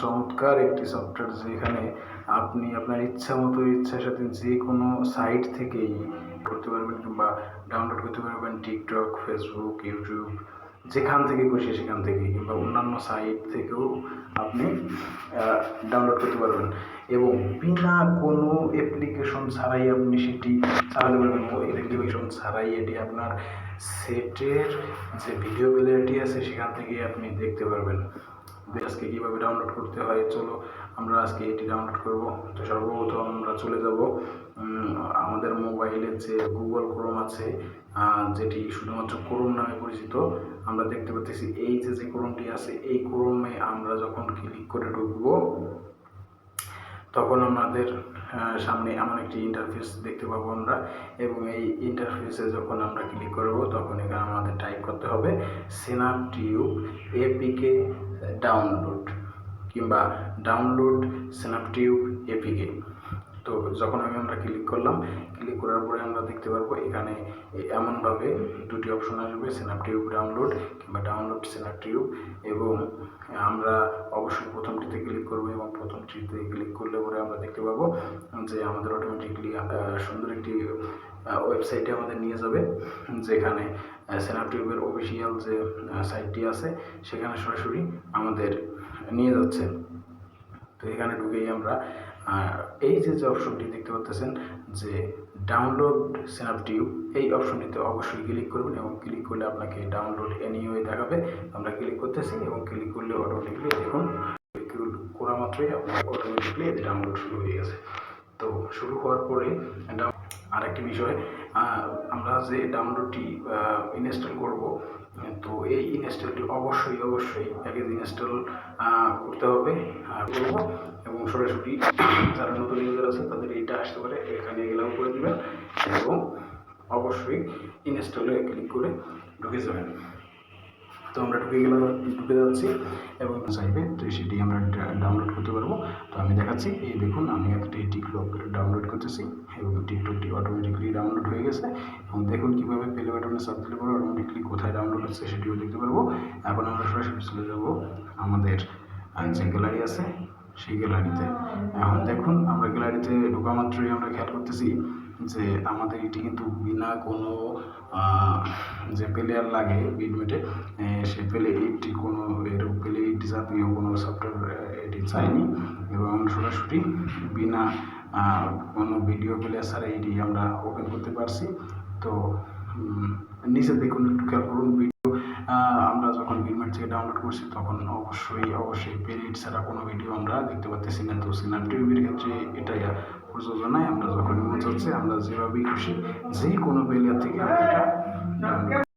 চমৎকার একটি সফটওয়্যার যেখানে আপনি আপনার ইচ্ছা মতো ইচ্ছার সাথে যে কোনো সাইট থেকেই করতে পারবেন কিংবা ডাউনলোড করতে পারবেন টিকটক ফেসবুক ইউটিউব যেখান থেকে খুশি সেখান থেকে কিংবা অন্যান্য সাইট থেকেও আপনি ডাউনলোড করতে পারবেন। এবং বিনা কোনো অ্যাপ্লিকেশন ছাড়াই আপনি সেটি চালাতে পারবেন। অ্যাপ্লিকেশন ছাড়াই এটি আপনার সেটের যে ভিডিও গ্যালারিটি আছে সেখান থেকে আপনি দেখতে পারবেন। আজকে কীভাবে ডাউনলোড করতে হয়, চলো আমরা আজকে এটি ডাউনলোড করব। তো সর্বপ্রথম আমরা চলে যাব আমাদের মোবাইলের যে গুগল ক্রোম আছে যেটি শুধুমাত্র ক্রোম নামে পরিচিত, আমরা দেখতে পাচ্ছি এই যে যে ক্রোমটি আছে, এই ক্রোমে আমরা যখন ক্লিক করে ঢুকবো তখন আমাদের সামনে এমন একটি ইন্টারফেস দেখতে পাবো আমরা এবং এই ইন্টারফেসে যখন আমরা ক্লিক করব, তখন এখানে আমাদের টাইপ করতে হবে সিনাপ টিউব এপিকে ডাউনলোড কিংবা ডাউনলোড সিনাপ টিউব এপিকে তো যখন আমি আমরা ক্লিক করলাম ক্লিক করার পরে আমরা দেখতে পারব এখানে এমনভাবে দুটি অপশন আসবে সিনাপ টিউব ডাউনলোড কিংবা ডাউনলোড সিনাপ টিউব এবং আমরা অবশ্যই প্রথমটিতে ক্লিক করব এবং প্রথমটিতে ক্লিক করলে পরে আমরা দেখতে পাবো যে আমাদের অটোমেটিকলি সুন্দর একটি ওয়েবসাইটে আমাদের নিয়ে যাবে, যেখানে সিনাপ টিউবের অফিসিয়াল যে সাইটটি আছে, সেখানে সরাসরি আমাদের নিয়ে যাচ্ছে। তো এখানে ঢুকেই আমরা আহ, এই যে যে অপশনটি দেখতে পাচ্ছেন যে ডাউনলোড স্ন্যাপ টিউব এই অপশনটিতে অবশ্যই ক্লিক করবেন এবং ক্লিক করলে আপনাকে ডাউনলোড এনিওয়ে দেখাবে। আমরা ক্লিক করতেছি এবং ক্লিক করলে অটোমেটিকলি দেখুন করা মাত্রই আপনার অটোমেটিকলি ডাউনলোড শুরু হয়ে গেছে। তো শুরু হওয়ার পরে আরেকটি বিষয় আমরা যে ডাউনলোডটি ইনস্টল করব, তো এই ইনস্টলটি অবশ্যই অবশ্যই প্যাকেজ ইনস্টল করতে হবে করব এবং সরাসরি যারা নতুন ইউজার আছে, তাদের এইটা আসতে পারে, এখানে এলাও করে দেবেন এবং অবশ্যই ইনস্টলে ক্লিক করে ঢুকে যাবেন। তো আমরা ঢুকে গেলাম, ঢুকে যাচ্ছি এবং চাইবে তো সেটি আমরা ডাউনলোড করতে পারব। তো আমি দেখাচ্ছি, এই দেখুন, আমি একটি টিকটক ডাউনলোড করতেছি এবং টিকটকটি অটোমেটিকলি ডাউনলোড হয়ে গেছে এবং দেখুন কীভাবে প্লে বাটনে সাব দিলে পরে অটোমেটিকলি কোথায় ডাউনলোড হচ্ছে সেটিও দেখতে পারব। এখন আমরা সরাসরি চলে যাব আমাদের যে গ্যালারি আছে। সেই গ্যালারিতে। এখন দেখুন, আমরা গ্যালারিতে ঢোকা মাত্রই আমরা খেয়াল করতেছি যে আমাদের এটি কিন্তু বিনা কোনো যে প্লেয়ার লাগে বিডমেটে সে প্লে এইটটি কোনো, এর প্লে এইট জাতীয় কোনো সফটওয়্যার এটি চাইনি। এবং সরাসরি বিনা কোনো ভিডিও প্লেয়ার ছাড়া এটি আমরা ওপেন করতে পারছি। তো নিচে দেখুন, একটু খেয়াল করুন আমরা যখন বিডমেট থেকে ডাউনলোড করছি, তখন অবশ্যই অবশ্যই পেরিড ছাড়া কোনো ভিডিও আমরা দেখতে পাচ্ছি না। তো সিনেমা টিভির ক্ষেত্রে এটাই প্রযোজনায় নয়। আমরা যখন মন চলছে আমরা যেভাবেই খুশি যে কোনো প্লেয়ার থেকে আমরা এটা